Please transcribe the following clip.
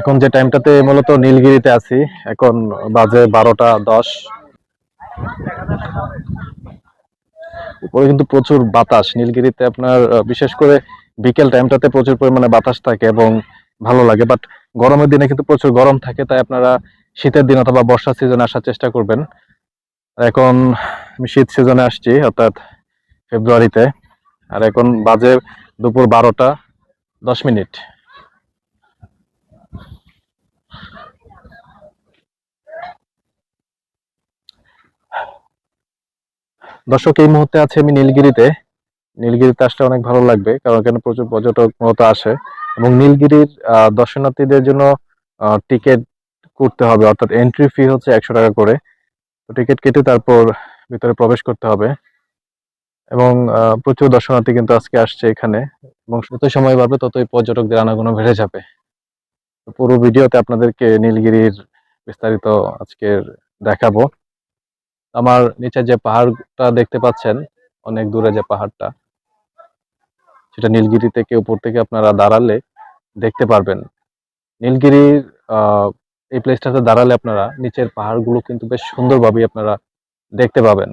এখন যে টাইমটাতে মূলত নীলগিরিতে আছি, এখন বাজে বারোটা দশ। উপরে কিন্তু প্রচুর বাতাস। নীলগিরিতে আপনার বিশেষ করে বিকেল টাইমটাতে প্রচুর পরিমাণে বাতাস থাকে এবং ভালো লাগে। বাট গরমের দিনে কিন্তু প্রচুর গরম থাকে, তাই আপনারা শীতের দিন অথবা বর্ষা সিজনে আসার চেষ্টা করবেন। এখন আমি শীত সিজনে আসছি, অর্থাৎ ফেব্রুয়ারিতে আর এখন বাজে দুপুর বারোটা দশ মিনিট। দর্শক, এই মুহূর্তে আছে আমি নীলগিরিতে। নীলগিরিতে আসলে অনেক ভালো লাগবে, কারণ এখানে প্রচুর পর্যটক মূলত আসে। এবং নীলগিরির দর্শনার্থীদের জন্য টিকিট করতে হবে, অর্থাৎ এন্ট্রি ফি হচ্ছে একশো টাকা করে। তো টিকিট কেটে তারপর ভিতরে প্রবেশ করতে হবে। এবং প্রচুর দর্শনার্থী কিন্তু আজকে আসছে এখানে। এবং যত সময় বাড়বে, ততই পর্যটকদের আনাগোনা বেড়ে যাবে। পুরো ভিডিওতে আপনাদেরকে নীলগিরির বিস্তারিত আজকের দেখাবো। আমার নিচে যে পাহাড়টা দেখতে পাচ্ছেন, অনেক দূরে যে পাহাড়টা, সেটা নীলগিরি থেকে উপর থেকে আপনারা দাঁড়ালে দেখতে পারবেন। নীলগিরির এই প্লেসটাতে দাঁড়ালে আপনারা নিচের পাহাড়গুলো কিন্তু বেশ সুন্দরভাবেই আপনারা দেখতে পাবেন।